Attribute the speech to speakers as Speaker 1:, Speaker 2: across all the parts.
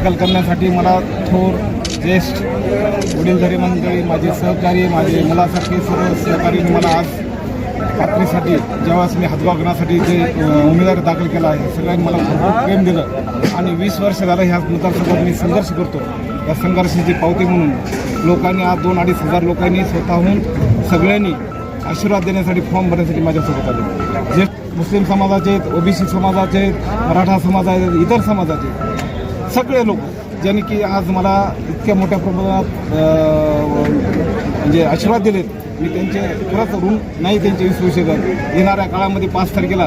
Speaker 1: दाखल करण्यासाठी मला थोर ज्येष्ठ वडीलधारी मंडळी माझे सहकारी माझे मुलासारखे सर्व सहकारीने मला आज खात्रीसाठी जेव्हाच मी हातगाव जे उमेदवार उमेदवारी दाखल केला आहे सगळ्यांनी मला भरपूर प्रेम दिलं. आणि वीस वर्ष झालं ह्या मतदारसंघात मी संघर्ष करतो. या संघर्षाची पावती म्हणून लोकांनी आज दोन अडीच हजार लोकांनी स्वतःहून सगळ्यांनी आशीर्वाद देण्यासाठी फॉर्म भरण्यासाठी माझ्यासोबत आले. जे मुस्लिम समाजाचे आहेत ओबीसी समाजाचे आहेत मराठा समाजाचे आहेत, इतर समाजाचे सगळे लोक ज्यांनी की आज मला इतक्या मोठ्या प्रमाणात म्हणजे आशीर्वाद दिलेत मी त्यांचे खरंच ऋण नाही त्यांचे विसरू शकत येणाऱ्या काळामध्ये पाच तारखेला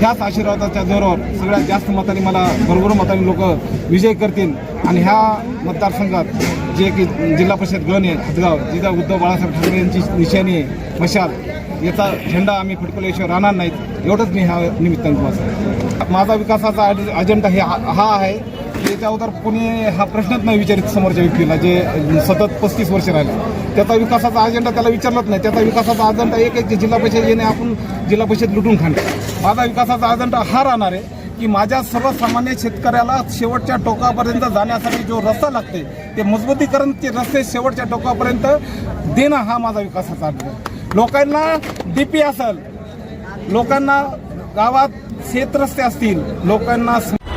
Speaker 1: ह्याच आशीर्वादाच्या जोरावर सगळ्यात जास्त मताने मला भरभर मताने लोक विजय करतील. आणि ह्या मतदारसंघात जे की जिल्हा परिषद गण आहे हदगाव जिजा उद्धव बाळासाहेब ठाकरे यांची निशाणी आहे मशाल याचा झेंडा आम्ही फटकल्याशिवाय राहणार नाहीत. एवढंच मी ह्या निमित्तानं तुम्हाला माझा विकासाचा अजेंडा हे हा हा आहे अगोदर कोणी हा प्रश्नच नाही विचारित समोरच्या व्यक्तीला जे सतत पस्तीस वर्ष राहिले. त्याचा विकासाचा अजेंडा त्याला विचारलाच नाही. त्याचा विकासाचा अजेंडा एक आहे की जिल्हा परिषद येणे आपण जिल्हा परिषद लुटून खाणे. माझा विकासाचा अजेंडा हा राहणार आहे की माझ्या सर्वसामान्य शेतकऱ्याला शेवटच्या टोकापर्यंत जाण्यासाठी जो रस्ता लागते ते मजबूतीकरणचे रस्ते शेवटच्या टोकापर्यंत देणं हा माझा विकासाचा अजेंडा लोकांना लोकांना डीपी असेल लोकांना गावात शेतरस्ते असतील लोकांना